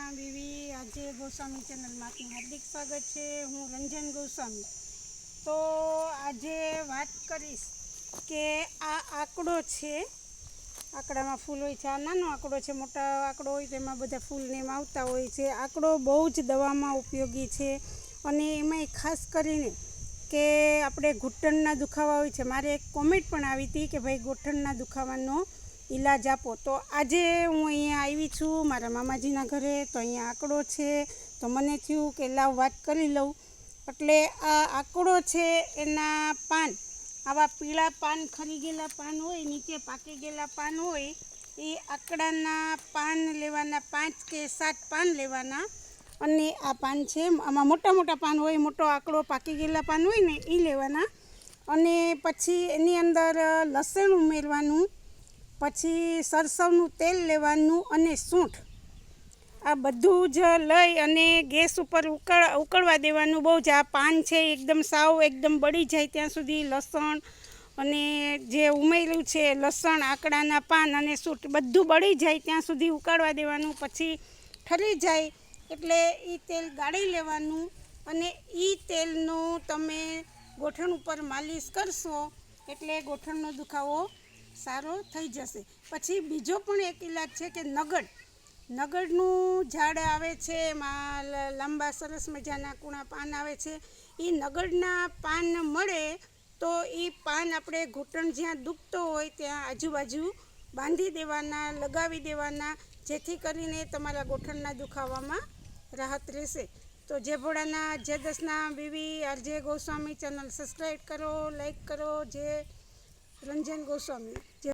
Ranjana BV આજે ગોસ્વામી ચેનલમાં આપનું હાર્દિક સ્વાગત છે. હું રંજન ગોસ્વામી. તો આજે વાત કરીશ કે આ આંકડો છે, આંકડામાં ફૂલ હોય છે. આ નાનો આંકડો છે, મોટા આંકડો હોય તેમાં બધા ફૂલને એમ આવતા હોય છે. આંકડો બહુ જ દવામાં ઉપયોગી છે અને એમાંય ખાસ કરીને કે આપણે ઘૂંટણના દુખાવા હોય છે. મારે એક કોમેન્ટ પણ આવી હતી કે ભાઈ, ઘૂંટણના દુખાવાનો ઈલાજ આપો. તો આજે હું અહીંયા આવી છું, મારા મામાજીના ઘરે, તો અહીંયા આંકડો છે. તો મને થયું કે લાવ વાત કરી લઉં. એટલે આ આંકડો છે એના પાન. આવા પીળા પાન, ખરી ગયેલા પાન હોય, નીચે પાકી ગયેલા પાન હોય, એ આંકડાના પાન લેવાના પાંચ કે સાત પાન લેવાના. અને આ પાન છે, આમાં મોટા મોટા પાન હોય, મોટો આંકડો પાકી ગયેલા પાન હોય ને એ લેવાના. અને પછી એની અંદર લસણ ઉમેરવાનું. પછી સરસવનું તેલ લેવાનું અને સૂંઠ. આ બધું જ લઈ અને ગેસ ઉપર ઉકળ, ઉકળવા દેવાનું. બહુ જ આ પાન છે, એકદમ સાવ, એકદમ બળી જાય ત્યાં સુધી લસણ અને જે ઉમેર્યું છે, લસણ, આંકડાના પાન અને સૂંઠ, બધું બળી જાય ત્યાં સુધી ઉકાળવા દેવાનું. પછી ઠરી જાય એટલે એ તેલ ગાળી લેવાનું અને એ તેલનું તમે ગોઠણ ઉપર માલિશ કરશો એટલે ગોઠણનો દુખાવો સારો થઈ જશે. પછી બીજો પણ એક ઇલાજ છે કે નગડ. નગડનું ઝાડ આવે છે, એમાં લાંબા સરસ મજાના કૂણા પાન આવે છે. એ નગડના પાન મળે તો એ પાન આપણે ઘૂંટણ જ્યાં દુખતો હોય ત્યાં આજુબાજુ બાંધી દેવાના, લગાવી દેવાના, જેથી કરીને તમારા ગોઠણના દુખાવામાં રાહત રહેશે. તો જે ભોળાના જે દસના બીવી આરજે ગોસ્વામી ચેનલ સબસ્ક્રાઈબ કરો, લાઈક કરો, જે રંજન ગોસ્વામી. જે